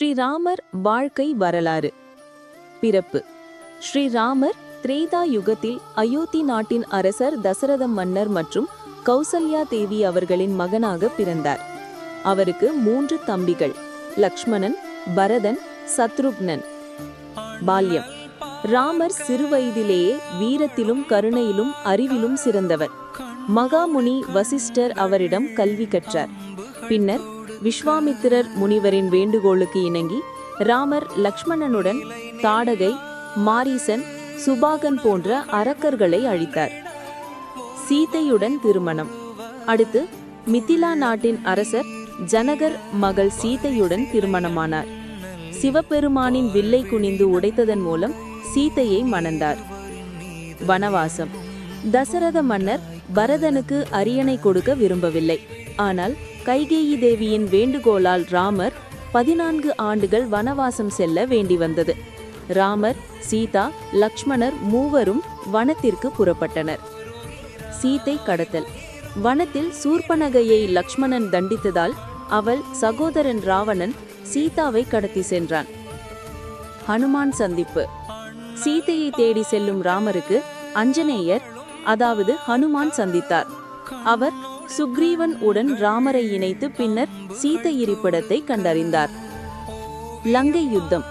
ஸ்ரீராமர் வாழ்க்கை வரலாறு. பிறப்பு. ஸ்ரீராமர் திரேதா யுகத்தில் அயோத்தி நாட்டின் அரசர் தசரத மன்னர் மற்றும் கௌசல்யா தேவி அவர்களின் மகனாக பிறந்தார். அவருக்கு மூன்று தம்பிகள் லக்ஷ்மணன் பரதன் சத்ருக்னன். பால்யம். ராமர் சிறுவயதிலேயே வீரத்திலும் கருணையிலும் அறிவிலும் சிறந்தவர். மகாமுனி வசிஷ்டர் அவரிடம் கல்வி கற்றார். பின்னர் விஸ்வாமித்திரர் முனிவரின் வேண்டுகோளுக்கு இணங்கி ராமர் லக்ஷ்மணனுடன் தாடகை மாரீசன் சுபாகன் போன்ற அரக்கர்களை அழித்தார். சீதையுடன் திருமணம். அடுத்து மிதிலா நாட்டின் அரசர் ஜனகர் மகள் சீதையுடன் திருமணமானார். சிவபெருமானின் வில்லை குனிந்து உடைத்ததன் மூலம் சீதையை மணந்தார். வனவாசம். தசரத மன்னர் பரதனுக்கு அரியணை கொடுக்க விரும்பவில்லை. ஆனால் கைகேயி தேவியின் வேண்டுகோளால் ராமர் பதினான்கு ஆண்டுகள் வனவாசம் செல்ல வேண்டி வந்தது. ராமர் சீதா லக்ஷ்மணர் மூவரும் வனத்திற்கு புறப்பட்டனர். சீதை கடத்தல். வனத்தில் சூர்பனகையை லக்ஷ்மணன் தண்டித்ததால் அவள் சகோதரன் ராவணன் சீதாவை கடத்தி சென்றான். ஹனுமான் சந்திப்பு. சீதையை தேடி செல்லும் ராமருக்கு அஞ்சனேயர் அதாவது ஹனுமான் சந்தித்தார். அவர் சுக்ரீவன் உடன் ராமரை இணைத்து பின்னர் சீதை இருப்பிடத்தை கண்டறிந்தார். லங்கை யுத்தம்.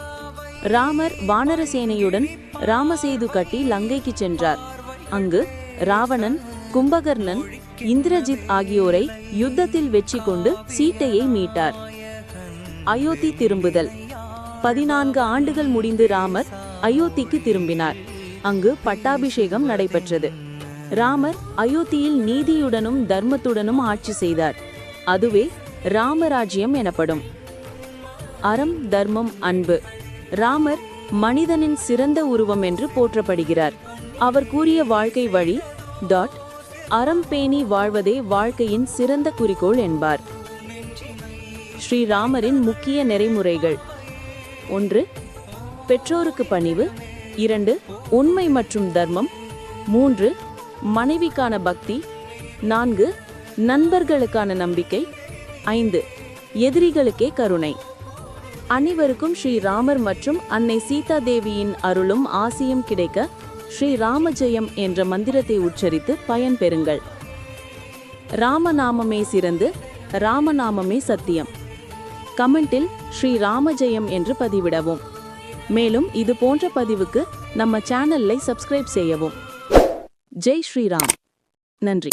ராமர் வானரசேனையுடன் ராமசேது கட்டி லங்கைக்கு சென்றார். அங்கு ராவணன் கும்பகர்ணன் இந்திரஜித் ஆகியோரை யுத்தத்தில் வெற்றி கொண்டு சீட்டையை மீட்டார். அயோத்தி திரும்புதல். பதினான்கு ஆண்டுகள் முடிந்து ராமர் அயோத்திக்கு திரும்பினார். அங்கு பட்டாபிஷேகம் நடைபெற்றது. ராமர் அயோத்தியில் நீதியுடனும் தர்மத்துடனும் ஆட்சி செய்தார். அதுவே ராமராஜ்யம் எனப்படும். அறம் தர்மம் அன்பு. ராமர் மனிதனின் சிறந்த உருவம் என்று போற்றப்படுகிறார். அவர் கூறிய வாழ்க்கை வழி டாட் அறம் பேணி வாழ்வதே வாழ்க்கையின் சிறந்த குறிக்கோள் என்பார். ஸ்ரீராமரின் முக்கிய நெறிமுறைகள். ஒன்று பெற்றோருக்கு பணிவு. இரண்டு உண்மை மற்றும் தர்மம். மூன்று மனைவிக்கான பக்தி. நான்கு நண்பர்களுக்கான நம்பிக்கை. ஐந்து எதிரிகளுக்கே கருணை. அனைவருக்கும் ஸ்ரீராமர் மற்றும் அன்னை சீதா தேவியின் அருளும் ஆசியும் கிடைக்க ஸ்ரீ ராமஜெயம் என்ற மந்திரத்தை உச்சரித்து பயன் பெறுங்கள். ராமநாமமே சிறந்து ராமநாமமே சத்தியம். கமெண்டில் ஸ்ரீ ராமஜெயம் என்று பதிவிடவும். மேலும் இது போன்ற பதிவுக்கு நம்ம சேனலை சப்ஸ்கிரைப் செய்யவும். ஜெய் ஸ்ரீராம். நன்றி.